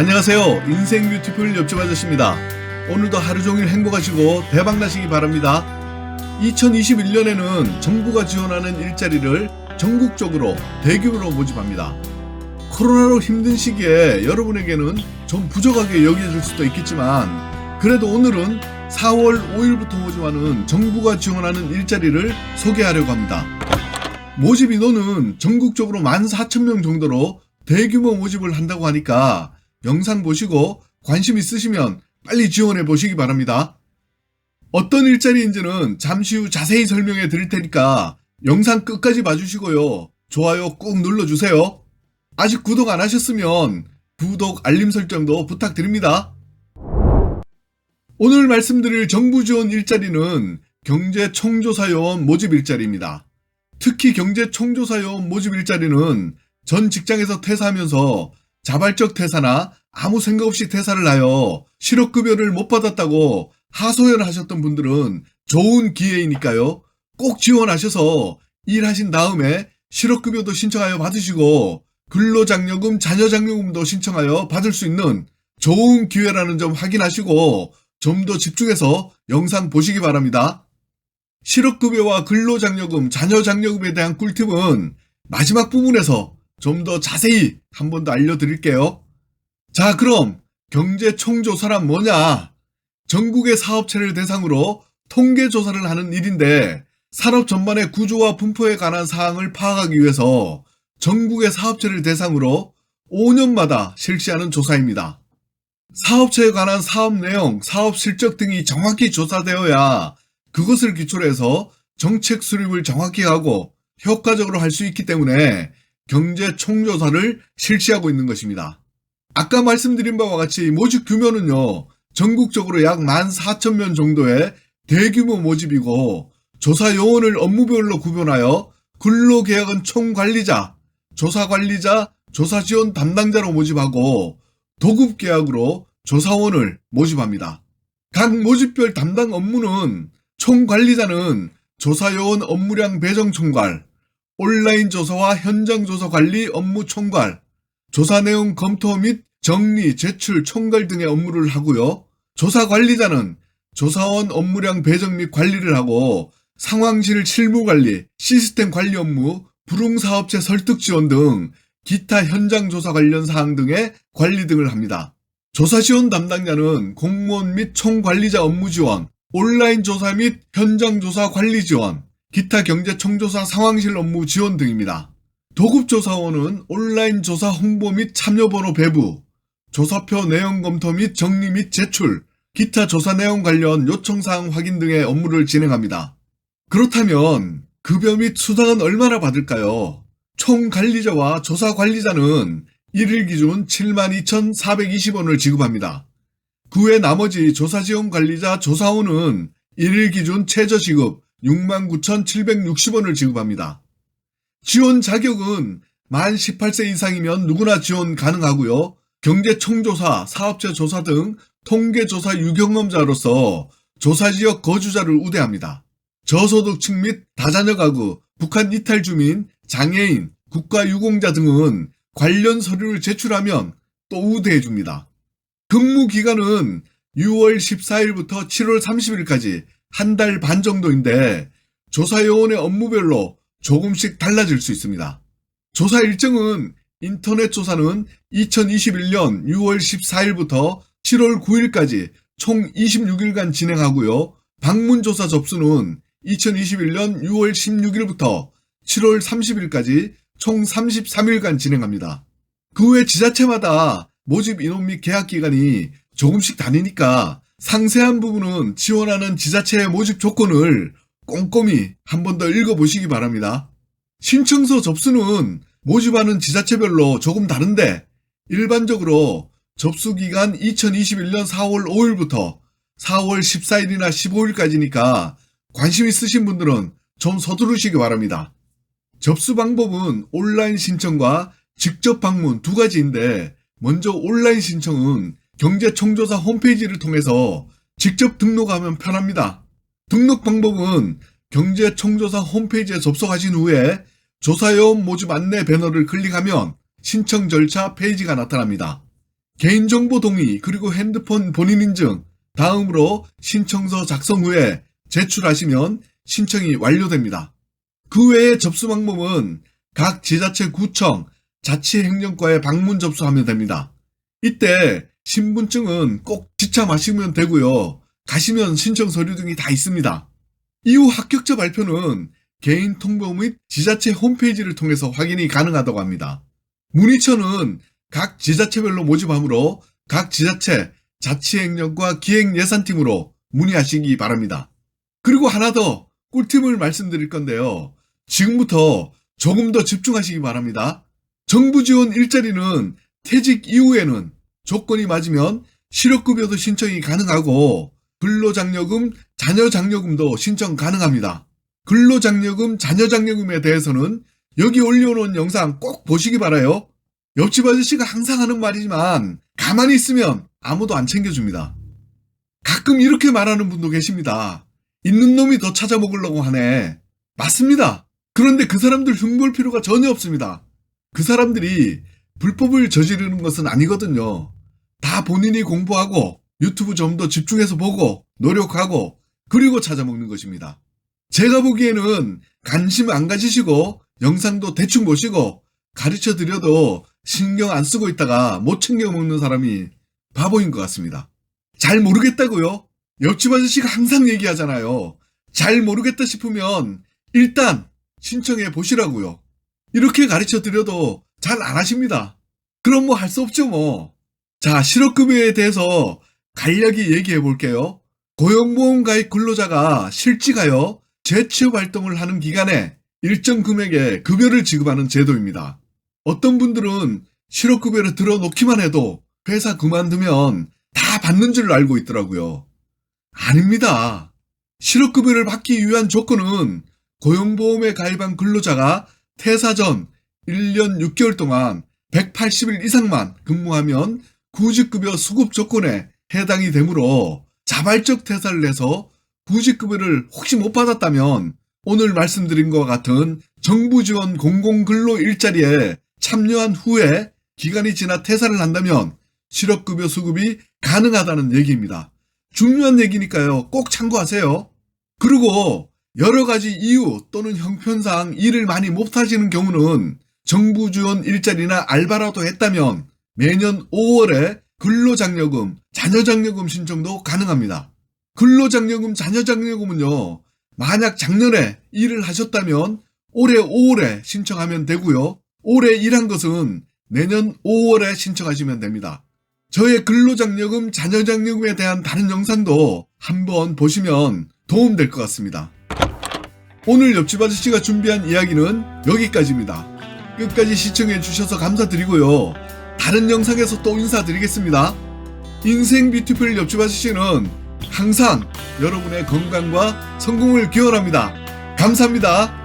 안녕하세요. 인생 뷰티풀 옆집 아저씨입니다. 오늘도 하루 종일 행복하시고 대박 나시기 바랍니다. 2021년에는 정부가 지원하는 일자리를 전국적으로 대규모로 모집합니다. 코로나로 힘든 시기에 여러분에게는 좀 부족하게 여겨질 수도 있겠지만 그래도 오늘은 4월 5일부터 모집하는 정부가 지원하는 일자리를 소개하려고 합니다. 모집 인원은 전국적으로 14,000명 정도로 대규모 모집을 한다고 하니까 영상 보시고 관심 있으시면 빨리 지원해 보시기 바랍니다. 어떤 일자리인지는 잠시 후 자세히 설명해 드릴 테니까 영상 끝까지 봐주시고요. 좋아요 꾹 눌러주세요. 아직 구독 안 하셨으면 구독, 알림 설정도 부탁드립니다. 오늘 말씀드릴 정부 지원 일자리는 경제총조사요원 모집 일자리입니다. 특히 경제총조사요원 모집 일자리는 전 직장에서 퇴사하면서 자발적 퇴사나 아무 생각 없이 퇴사를 하여 실업급여를 못 받았다고 하소연하셨던 분들은 좋은 기회이니까요. 꼭 지원하셔서 일하신 다음에 실업급여도 신청하여 받으시고 근로장려금, 자녀장려금도 신청하여 받을 수 있는 좋은 기회라는 점 확인하시고 좀 더 집중해서 영상 보시기 바랍니다. 실업급여와 근로장려금, 자녀장려금에 대한 꿀팁은 마지막 부분에서 좀 더 자세히 한 번 더 알려드릴게요. 자, 그럼 경제 총조사란 뭐냐? 전국의 사업체를 대상으로 통계조사를 하는 일인데 산업 전반의 구조와 분포에 관한 사항을 파악하기 위해서 전국의 사업체를 대상으로 5년마다 실시하는 조사입니다. 사업체에 관한 사업 내용, 사업 실적 등이 정확히 조사되어야 그것을 기초로 해서 정책 수립을 정확히 하고 효과적으로 할 수 있기 때문에 경제 총조사를 실시하고 있는 것입니다. 아까 말씀드린 바와 같이 모집 규모는요, 전국적으로 약 14,000명 정도의 대규모 모집이고, 조사 요원을 업무별로 구분하여 근로계약은 총관리자, 조사관리자, 조사지원 담당자로 모집하고, 도급계약으로 조사원을 모집합니다. 각 모집별 담당 업무는 총관리자는 조사요원 업무량 배정 총괄, 온라인 조사와 현장 조사 관리 업무 총괄, 조사 내용 검토 및 정리, 제출, 총괄 등의 업무를 하고요. 조사 관리자는 조사원 업무량 배정 및 관리를 하고 상황실 실무 관리, 시스템 관리 업무, 불응사업체 설득 지원 등 기타 현장 조사 관련 사항 등의 관리 등을 합니다. 조사 지원 담당자는 공무원 및 총관리자 업무 지원, 온라인 조사 및 현장 조사 관리 지원, 기타 경제 총조사 상황실 업무 지원 등입니다. 도급조사원은 온라인 조사 홍보 및 참여번호 배부, 조사표 내용 검토 및 정리 및 제출, 기타 조사 내용 관련 요청사항 확인 등의 업무를 진행합니다. 그렇다면 급여 및 수당은 얼마나 받을까요? 총 관리자와 조사 관리자는 1일 기준 72,420원을 지급합니다. 그 외 나머지 조사 지원 관리자 조사원은 1일 기준 최저 지급 69,760원을 지급합니다. 지원 자격은 만 18세 이상이면 누구나 지원 가능하고요. 경제총조사, 사업체 조사 등 통계조사 유경험자로서 조사지역 거주자를 우대합니다. 저소득층 및 다자녀 가구, 북한 이탈 주민, 장애인, 국가유공자 등은 관련 서류를 제출하면 또 우대해줍니다. 근무 기간은 6월 14일부터 7월 30일까지 한 달 반 정도인데 조사요원의 업무별로 조금씩 달라질 수 있습니다. 조사 일정은 인터넷 조사는 2021년 6월 14일부터 7월 9일까지 총 26일간 진행하고요. 방문조사 접수는 2021년 6월 16일부터 7월 30일까지 총 33일간 진행합니다. 그 외 지자체마다 모집 인원 및 계약 기간이 조금씩 다르니까 상세한 부분은 지원하는 지자체의 모집 조건을 꼼꼼히 한 번 더 읽어보시기 바랍니다. 신청서 접수는 모집하는 지자체별로 조금 다른데 일반적으로 접수기간 2021년 4월 5일부터 4월 14일이나 15일까지니까 관심 있으신 분들은 좀 서두르시기 바랍니다. 접수 방법은 온라인 신청과 직접 방문 두 가지인데 먼저 온라인 신청은 경제총조사 홈페이지를 통해서 직접 등록하면 편합니다. 등록 방법은 경제총조사 홈페이지에 접속하신 후에 조사요원 모집 안내 배너를 클릭하면 신청 절차 페이지가 나타납니다. 개인정보 동의 그리고 핸드폰 본인 인증 다음으로 신청서 작성 후에 제출하시면 신청이 완료됩니다. 그 외에 접수 방법은 각 지자체 구청 자치행정과에 방문 접수하면 됩니다. 이때 신분증은 꼭 지참하시면 되고요. 가시면 신청 서류 등이 다 있습니다. 이후 합격자 발표는 개인 통보 및 지자체 홈페이지를 통해서 확인이 가능하다고 합니다. 문의처는 각 지자체별로 모집하므로 각 지자체 자치행정과 기획예산팀으로 문의하시기 바랍니다. 그리고 하나 더 꿀팁을 말씀드릴 건데요. 지금부터 조금 더 집중하시기 바랍니다. 정부 지원 일자리는 퇴직 이후에는 조건이 맞으면 실업급여도 신청이 가능하고 근로장려금, 자녀장려금도 신청 가능합니다. 근로장려금, 자녀장려금에 대해서는 여기 올려놓은 영상 꼭 보시기 바라요. 옆집 아저씨가 항상 하는 말이지만 가만히 있으면 아무도 안 챙겨줍니다. 가끔 이렇게 말하는 분도 계십니다. 있는 놈이 더 찾아먹으려고 하네. 맞습니다. 그런데 그 사람들 흉볼 필요가 전혀 없습니다. 그 사람들이 불법을 저지르는 것은 아니거든요. 다 본인이 공부하고 유튜브 좀 더 집중해서 보고 노력하고 그리고 찾아먹는 것입니다. 제가 보기에는 관심 안 가지시고 영상도 대충 보시고 가르쳐 드려도 신경 안 쓰고 있다가 못 챙겨 먹는 사람이 바보인 것 같습니다. 잘 모르겠다고요? 옆집 아저씨가 항상 얘기하잖아요. 잘 모르겠다 싶으면 일단 신청해 보시라고요. 이렇게 가르쳐 드려도 잘 안 하십니다. 그럼 뭐 할 수 없죠 뭐. 자, 실업급여에 대해서 간략히 얘기해 볼게요. 고용보험 가입 근로자가 실직하여 재취업 활동을 하는 기간에 일정 금액의 급여를 지급하는 제도입니다. 어떤 분들은 실업급여를 들어놓기만 해도 회사 그만두면 다 받는 줄 알고 있더라고요. 아닙니다. 실업급여를 받기 위한 조건은 고용보험에 가입한 근로자가 퇴사 전 1년 6개월 동안 180일 이상만 근무하면 구직급여 수급 조건에 해당이 되므로 자발적 퇴사를 해서 구직급여를 혹시 못 받았다면 오늘 말씀드린 것과 같은 정부 지원 공공근로 일자리에 참여한 후에 기간이 지나 퇴사를 한다면 실업급여 수급이 가능하다는 얘기입니다. 중요한 얘기니까요. 꼭 참고하세요. 그리고 여러 가지 이유 또는 형편상 일을 많이 못 하시는 경우는 정부 지원 일자리나 알바라도 했다면 매년 5월에 근로장려금, 자녀장려금 신청도 가능합니다. 근로장려금, 자녀장려금은요, 만약 작년에 일을 하셨다면 올해 5월에 신청하면 되고요. 올해 일한 것은 내년 5월에 신청하시면 됩니다. 저의 근로장려금, 자녀장려금에 대한 다른 영상도 한번 보시면 도움될 것 같습니다. 오늘 옆집 아저씨가 준비한 이야기는 여기까지입니다. 끝까지 시청해 주셔서 감사드리고요. 다른 영상에서 또 인사드리겠습니다. 인생 뷰티풀 옆집 아저씨는 항상 여러분의 건강과 성공을 기원합니다. 감사합니다.